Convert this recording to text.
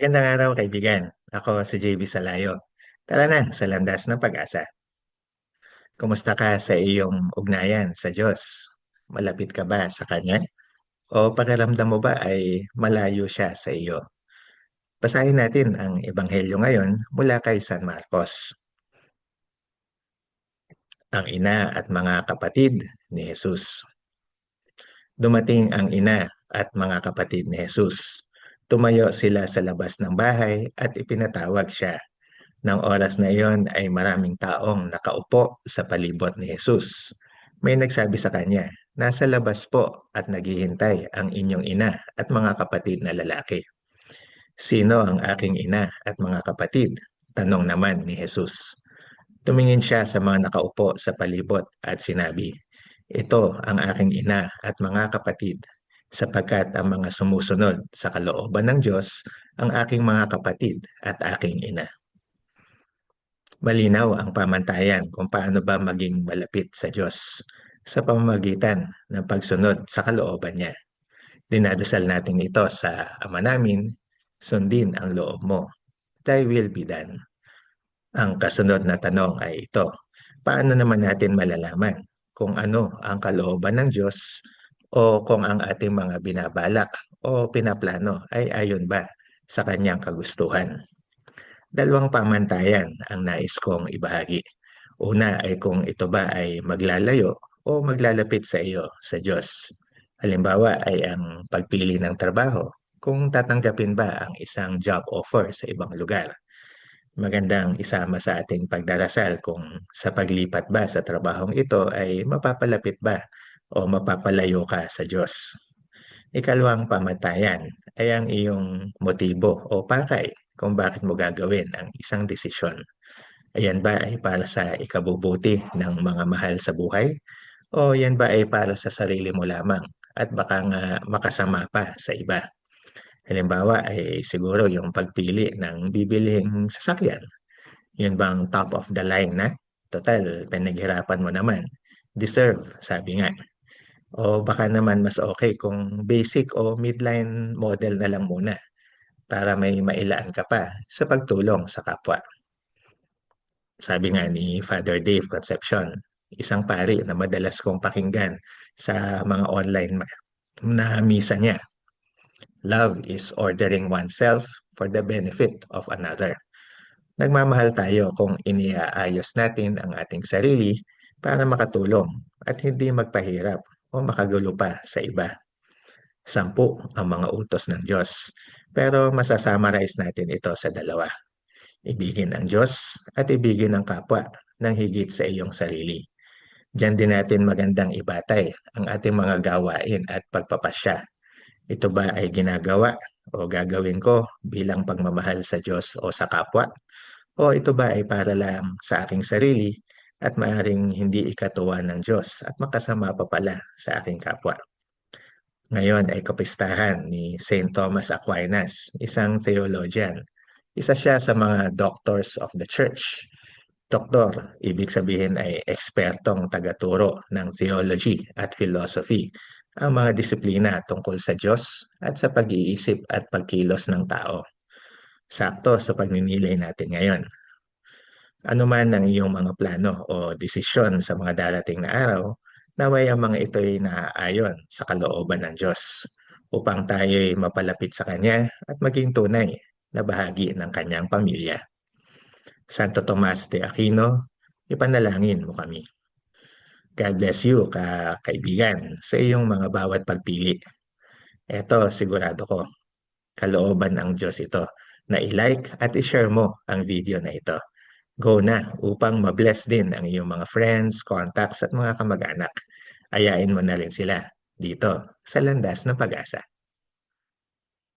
Magandang araw kaibigan. Ako si JB Salayo. Tara na sa landas ng pag-asa. Kumusta ka sa iyong ugnayan sa Diyos? Malapit ka ba sa Kanya? O pakiramdam mo ba ay malayo siya sa iyo? Basahin natin ang Ebanghelyo ngayon mula kay San Marcos. Ang ina at mga kapatid ni Jesus. Dumating ang ina at mga kapatid ni Jesus Tumayo sila sa labas ng bahay at ipinatawag siya. Nang oras na iyon ay maraming taong nakaupo sa palibot ni Jesus. May nagsabi sa kanya, Nasa labas po at naghihintay ang inyong ina at mga kapatid na lalaki. Sino ang aking ina at mga kapatid? Tanong naman ni Jesus. Tumingin siya sa mga nakaupo sa palibot at sinabi, Ito ang aking ina at mga kapatid sapagkat ang mga sumusunod sa kalooban ng Diyos ang aking mga kapatid at aking ina. Malinaw ang pamantayan kung paano ba maging malapit sa Diyos sa pamamagitan ng pagsunod sa kalooban niya. Dinadasal natin ito sa Ama namin, sundin ang loob mo. Thy will be done. Ang kasunod na tanong ay ito, paano naman natin malalaman kung ano ang kalooban ng Diyos o kung ang ating mga binabalak o pinaplano ay ayon ba sa kanyang kagustuhan. Dalawang pamantayan ang nais kong ibahagi. Una ay kung ito ba ay maglalayo o maglalapit sa iyo sa Diyos. Halimbawa ay ang pagpili ng trabaho, kung tatanggapin ba ang isang job offer sa ibang lugar. Magandang isama sa ating pagdarasal kung sa paglipat ba sa trabahong ito ay mapapalapit ba o mapapalayo ka sa Diyos. Ikalawang pamatayan ay ang iyong motibo o pakay kung bakit mo gagawin ang isang desisyon. Ayan ba ay para sa ikabubuti ng mga mahal sa buhay? O yan ba ay para sa sarili mo lamang at baka nga makasama pa sa iba? Halimbawa ay siguro yung pagpili ng bibilihing sasakyan. Yun bang top of the line na? Total, pinaghirapan mo naman. Deserve, sabi nga. O baka naman mas okay kung basic o midline model na lang muna para may mailaan ka pa sa pagtulong sa kapwa. Sabi nga ni Father Dave Concepcion, isang pari na madalas kong pakinggan sa mga online na misa niya. Love is ordering oneself for the benefit of another. Nagmamahal tayo kung iniaayos natin ang ating sarili para makatulong at hindi magpahirap o makagulo pa sa iba. Sampu ang mga utos ng Diyos, pero masasummarize natin ito sa dalawa. Ibigin ang Diyos at ibigin ang kapwa ng higit sa iyong sarili. Diyan din natin magandang ibatay ang ating mga gawain at pagpapasya. Ito ba ay ginagawa o gagawin ko bilang pagmamahal sa Diyos o sa kapwa? O ito ba ay para lang sa aking sarili at maaring hindi ikatuwa ng Diyos at makasama pa pala sa aking kapwa. Ngayon ay kapistahan ni St. Thomas Aquinas, isang theologian. Isa siya sa mga doctors of the church. Doktor, ibig sabihin ay ekspertong tagaturo ng theology at philosophy, ang mga disiplina tungkol sa Diyos at sa pag-iisip at pagkilos ng tao. Sakto sa pagninilay natin ngayon ano man ang iyong mga plano o desisyon sa mga darating na araw, naway ang mga ito'y naaayon sa kalooban ng Diyos upang tayo'y mapalapit sa Kanya at maging tunay na bahagi ng Kanyang pamilya. Santo Tomas de Aquino, ipanalangin mo kami. God bless you, ka kaibigan, sa iyong mga bawat pagpili. Ito, sigurado ko, kalooban ng Diyos ito na i-like at i-share mo ang video na ito go na upang mabless din ang iyong mga friends, contacts at mga kamag-anak. Ayain mo na rin sila dito sa landas ng pag-asa.